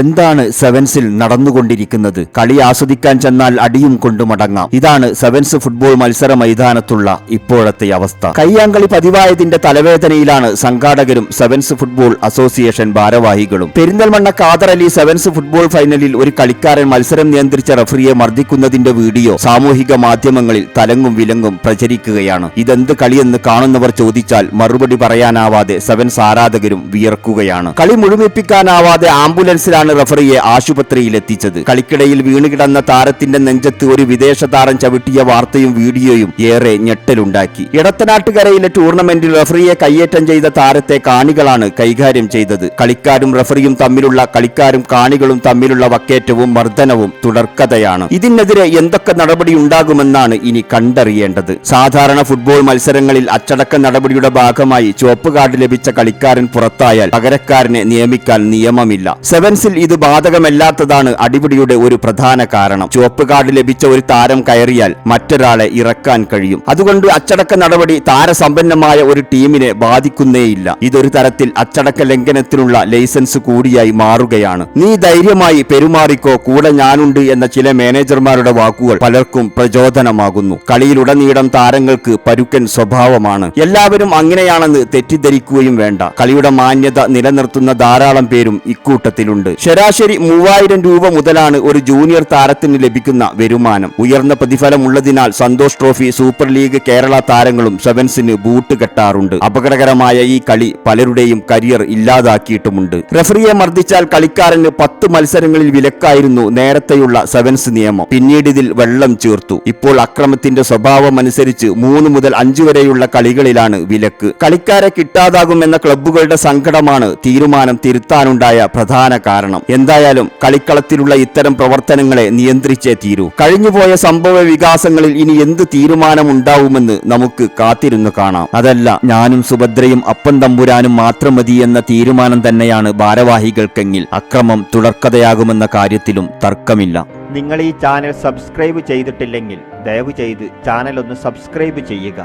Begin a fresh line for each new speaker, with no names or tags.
എന്താണ് സെവൻസിൽ നടന്നുകൊണ്ടിരിക്കുന്നത്? കളി ആസ്വദിക്കാൻ ചെന്നാൽ അടിയും കൊണ്ടു മടങ്ങാം ഇതാണ് സെവൻസ് ഫുട്ബോൾ മത്സര മൈതാനത്തുള്ള ഇപ്പോഴത്തെ അവസ്ഥ. കയ്യാങ്കളി പതിവായതിന്റെ തലവേദനയിലാണ് സംഘാടകരും സെവൻസ് ഫുട്ബോൾ അസോസിയേഷൻ ഭാരവാഹികളും. പെരിന്തൽമണ്ണ അലി സെവൻസ് ഫുട്ബോൾ ഫൈനലിൽ ഒരു കളിക്കാരൻ മത്സരം നിയന്ത്രിച്ച റഫറിയെ മർദ്ദിക്കുന്നതിന്റെ വീഡിയോ സാമൂഹിക മാധ്യമങ്ങളിൽ തലങ്ങും വിലങ്ങും പ്രചരിക്കുകയാണ്. ഇതെന്ത് കളിയെന്ന് കാണുന്നവർ ചോദിച്ചാൽ മറുപടി പറയാനാവാതെ സെവൻസ് ആരാധകരും വിയർക്കുകയാണ്. കളി മുഴുമിപ്പിക്കാനാവാതെ ആംബുലൻസിലാണ് റഫറിയെ ആശുപത്രിയിൽ എത്തിച്ചത് കളിക്കിടയിൽ വീണുകിടന്ന താരത്തിന്റെ നെഞ്ചത്ത് ഒരു വിദേശ താരം ചവിട്ടിയ വാർത്തയും വീഡിയോയും ഏറെ ഞെട്ടലുണ്ടാക്കി. ഇടത്തനാട്ടുകരയിലെ ടൂർണമെന്റിൽ റഫറിയെ കയ്യേറ്റം ചെയ്ത താരത്തെ കാണികളാണ് കൈകാര്യം ചെയ്തത്. കളിക്കാരും റഫറിയും തമ്മിലുള്ള കളിക്കാരും കാണികളും തമ്മിലുള്ള വക്കേറ്റവും മർദ്ദനവും തുടർക്കഥയാണ്. ഇതിനെതിരെ എന്തൊക്കെ നടപടി ഉണ്ടാകുമെന്നാണ് ഇനി കണ്ടറിയേണ്ടത്. സാധാരണ ഫുട്ബോൾ മത്സരങ്ങളിൽ അച്ചടക്ക നടപടിയുടെ ഭാഗമായി ചുവപ്പ് കാർഡ് ലഭിച്ച കളിക്കാരൻ പുറത്തായാൽ പകരക്കാരനെ നിയമിക്കാൻ നിയമമില്ല. സെവൻസിൽ ഇത് ബാധകമല്ലാത്തതാണ് അടിപിടിയുടെ ഒരു പ്രധാന കാരണം. ചുവപ്പ് കാർഡ് ലഭിച്ച ഒരു താരം കയറിയാൽ മറ്റൊരാളെ ഇറക്കാൻ കഴിയും. അതുകൊണ്ട് അച്ചടക്ക നടപടി താരസമ്പന്നമായ ഒരു ടീമിനെ ബാധിക്കുന്നേയില്ല. ഇതൊരു തരത്തിൽ അച്ചടക്ക ലംഘനത്തിനുള്ള ലൈസൻസ് കൂടിയായി മാറുകയാണ്. നീ ധൈര്യമായി പെരുമാറിക്കോ കൂടെ ഞാനുണ്ട് എന്ന ചില മാനേജർമാരുടെ വാക്കുകൾ പലർക്കും പ്രചോദനമാകുന്നു. കളിയിലുടനീളം താരങ്ങൾക്ക് പരുക്കൻ സ്വഭാവമാണ്. എല്ലാവരും അങ്ങനെയാണെന്ന് തെറ്റിദ്ധരിക്കുകയും വേണ്ട. കളിയുടെ മാന്യത നിലനിർത്തുന്ന ധാരാളം പേരും ഇക്കൂട്ടത്തിലുണ്ട്. ശരാശരി മൂവായിരം രൂപ മുതലാണ് ഒരു ജൂനിയർ താരത്തിന് ലഭിക്കുന്ന വരുമാനം. ഉയർന്ന പ്രതിഫലമുള്ളതിനാൽ Santosh trophy super league Kerala താരങ്ങളും സെവൻസിന് ബൂട്ട് കെട്ടാറുണ്ട്. അപകടകരമായ ഈ കളി പലരുടെയും കരിയർ ഇല്ലാതാക്കിയിട്ടുമുണ്ട്. റഫറിയെ മർദ്ദിച്ചാൽ കളിക്കാരന് പത്ത് മത്സരങ്ങളിൽ വിലക്കായിരുന്നു നേരത്തെയുള്ള സെവൻസ് നിയമം. പിന്നീട് ഇതിൽ വെള്ളം ചേർത്തു. ഇപ്പോൾ അക്രമത്തിന്റെ സ്വഭാവം അനുസരിച്ച് മൂന്ന് മുതൽ അഞ്ചു വരെയുള്ള കളികളിലാണ് വിലക്ക്. കളിക്കാരെ കിട്ടാതാകുമെന്ന ക്ലബ്ബുകളുടെ സങ്കടമാണ് തീരുമാനം തിരുത്താനുണ്ടായ പ്രധാന കാരണം. എന്തായാലും കളിക്കളത്തിലുള്ള ഇത്തരം പ്രവർത്തനങ്ങളെ നിയന്ത്രിച്ചേ തീരൂ. കഴിഞ്ഞുപോയ സംഭവ വികാസങ്ങളിൽ ഇനി എന്ത് തീരുമാനമുണ്ടാവുമെന്ന് നമുക്ക് കാത്തിരുന്നു കാണാം. അതല്ല ഞാനും സുഭദ്രയും അപ്പൻ തമ്പുരാനും മാത്രം മതി എന്ന തീരുമാനം തന്നെയാണ് ഭാരവാഹികൾക്കെങ്കിൽ അക്രമം തുടർക്കഥയാകുമെന്ന കാര്യത്തിലും തർക്കമില്ല.
നിങ്ങൾ ഈ ചാനൽ സബ്സ്ക്രൈബ് ചെയ്തിട്ടില്ലെങ്കിൽ ദയവ് ചെയ്ത് ചാനൽ ഒന്ന് സബ്സ്ക്രൈബ് ചെയ്യുക.